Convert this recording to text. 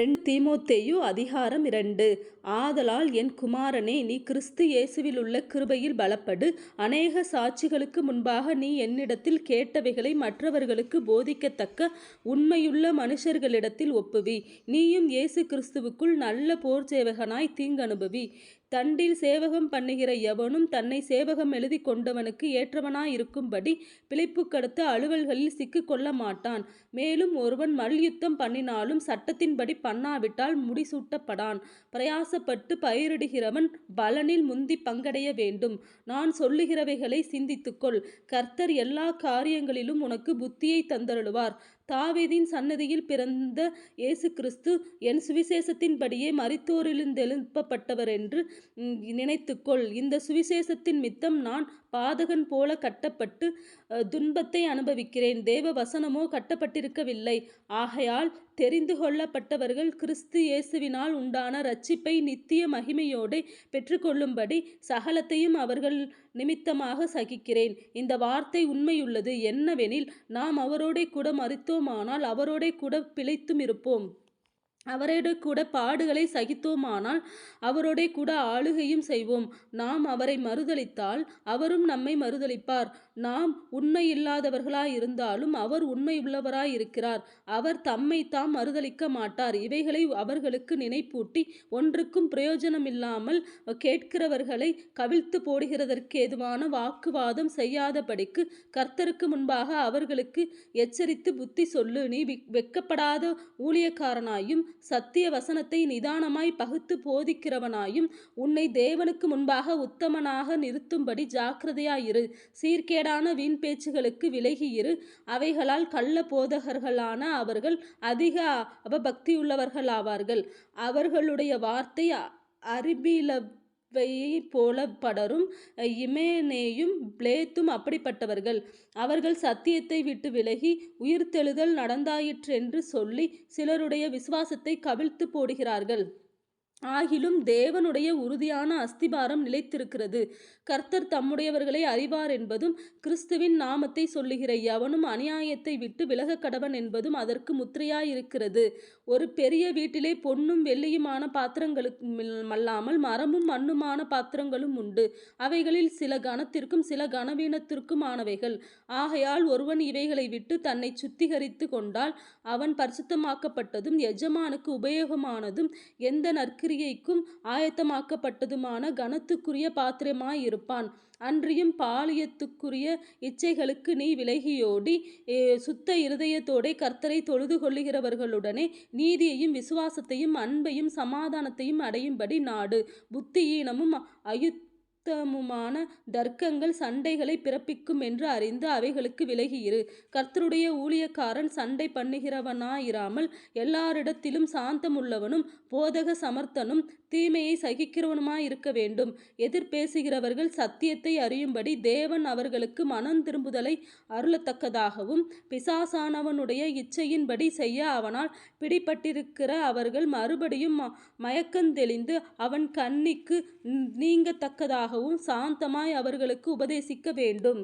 ரெண்டு தீமோத்தேயு அதிகாரம் இரண்டு. ஆதலால் என் குமாரனே நீ கிறிஸ்து இயேசுவிலுள்ள கிருபையில் பலப்படு. அநேக சாட்சிகளுக்கு முன்பாக நீ என்னிடத்தில் கேட்டவைகளை மற்றவர்களுக்கு போதிக்கத்தக்க உண்மையுள்ள மனுஷர்களிடத்தில் ஒப்புவி. நீயும் இயேசு கிறிஸ்துவுக்குள் நல்ல போர்ச்சேவகனாய் தீங்கனுபவி. தண்டில் சேவகம் பண்ணுகிற எவனும் தன்னை சேவகம் எழுதி கொண்டவனுக்கு ஏற்றவனாயிருக்கும்படி பிழைப்புக்கடுத்த அலுவல்களில் சிக்கிக்கொள்ள மாட்டான். மேலும் ஒருவன் மல்யுத்தம் பண்ணினாலும் சட்டத்தின்படி பண்ணாவிட்டால் முடிசூட்டப்படான். பிரயாசப்பட்டு பயிரிடுகிறவன் பலனில் முந்தி பங்கடைய வேண்டும். நான் சொல்லுகிறவைகளை சிந்தித்துக்கொள். கர்த்தர் எல்லா காரியங்களிலும் உனக்கு புத்தியை தந்தருளுவார். தாவீதின் சன்னதியில் பிறந்த இயேசு கிறிஸ்து என் சுவிசேஷத்தின்படியே மறித்தோரிலிருந்தெழுப்பப்பட்டவர் என்று நினைத்துக்கொள். இந்த சுவிசேஷத்தின் மித்தம் நான் பாதகன் போல கட்டப்பட்டு துன்பத்தை அனுபவிக்கிறேன். தேவ வசனமோ கட்டப்பட்டிருக்கவில்லை. ஆகையால் தெரிந்து கொள்ளப்பட்டவர்கள் கிறிஸ்து இயேசுவினால் உண்டான ரட்சிப்பை நித்திய மகிமையோடே பெற்றுக்கொள்ளும்படி சகலத்தையும் அவர்கள் நிமித்தமாக சகிக்கிறேன். இந்த வார்த்தை உண்மையுள்ளது. என்னவெனில் நாம் அவரோடே கூட மறித்தோமானால் அவரோடே கூட பிழைத்தும் இருப்போம். அவரோடு கூட பாடுகளை சகித்தோமானால் அவரோட கூட ஆளுகையும் செய்வோம். நாம் அவரை மறுதளித்தால் அவரும் நம்மை மறுதளிப்பார் நாம் உண்மையில்லாதவர்களாயிருந்தாலும் அவர் உண்மையுள்ளவராயிருக்கிறார். அவர் தம்மை தாம் மறுதளிக்க மாட்டார். இவைகளை அவர்களுக்கு நினைப்பூட்டி ஒன்றுக்கும் பிரயோஜனம் இல்லாமல் கேட்கிறவர்களை கவிழ்த்து போடுகிறதற்கு ஏதுவான வாக்குவாதம் செய்யாதபடிக்கு கர்த்தருக்கு முன்பாக அவர்களுக்கு எச்சரித்து புத்தி சொல்லு. நீ வெக்கப்படாத ஊழியக்காரனாயும் சத்திய வசனத்தை நிதானமாய் பகுத்து போதிக்கிறவனாயும் உன்னை தேவனுக்கு முன்பாக உத்தமனாக நிறுத்தும்படி ஜாக்கிரதையாயிரு. சீர்கேடான வீண் பேச்சுகளுக்கு விலகியிரு. அவைகளால் கள்ள போதகர்களான அவர்கள் அதிக அவபக்தியுள்ளவர்களாவார்கள் அவர்களுடைய வார்த்தை அறிபில போல படரும் இமேனேயும் பிளேத்தும் அப்படிப்பட்டவர்கள். அவர்கள் சத்தியத்தை விட்டு விலகி உயிர்த்தெழுதல் நடந்தாயிற்றென்று சொல்லி சிலருடைய விசுவாசத்தை கவிழ்த்து போடுகிறார்கள். ஆகிலும் தேவனுடைய உறுதியான அஸ்திபாரம் நிலைத்திருக்கிறது. கர்த்தர் தம்முடையவர்களை அறிவார் என்பதும் கிறிஸ்துவின் நாமத்தை சொல்லுகிற எவனும் அநியாயத்தை விட்டு விலக கடவன் என்பதும் அதற்கு முத்திரையாயிருக்கிறது. ஒரு பெரிய வீட்டிலே பொன்னும் வெள்ளியுமான பாத்திரங்களுக்கு அல்லாமல் மரமும் மண்ணுமான பாத்திரங்களும் உண்டு. அவைகளில் சில கனத்திற்கும் சில கனவீனத்திற்குமானவைகள் ஆகையால் ஒருவன் இவைகளை விட்டு தன்னை சுத்திகரித்து கொண்டால் அவன் பரிசுத்தமாக்கப்பட்டதும் எஜமானுக்கு உபயோகமானதும் எந்த நற்கு கிரியைக்கும் ஆயத்தமாக்கப்பட்டதுமான கனத்துக்குரிய பாத்திரமாயிருப்பான். அன்றியும் பாலியத்துக்குரிய இச்சைகளுக்கு நீ விலகியோடி சுத்த இருதயத்தோடே கர்த்தரை தொழுது கொள்ளுகிறவர்களுடனே நீதியையும் விசுவாசத்தையும் அன்பையும் சமாதானத்தையும் அடையும்படி நாடு. புத்தியீனமும் அயுத் யுத்தமுமான தர்க்கங்கள் சண்டைகளை பிறப்பிக்கும் என்று அறிந்து அவைகளுக்கு விலகியிரு. கர்த்தருடைய ஊழியக்காரன் சண்டை பண்ணுகிறவனாயிராமல் எல்லாரிடத்திலும் சாந்தமுள்ளவனும் போதக சமர்த்தனும் தீமையை சகிக்கிறவனுமாய் இருக்க வேண்டும்? எதிர்பேசுகிறவர்கள் சத்தியத்தை அறியும்படி தேவன் அவர்களுக்கு மனம் திரும்புதலை அருளத்தக்கதாகவும் பிசாசானவனுடைய இச்சையின்படி செய்ய அவனால் பிடிப்பட்டிருக்கிற அவர்கள் மறுபடியும் மயக்கந்தெளிந்து அவன் கண்ணிக்கு நீங்கத்தக்கதாகவும் சாந்தமாய் அவர்களுக்கு உபதேசிக்க வேண்டும்.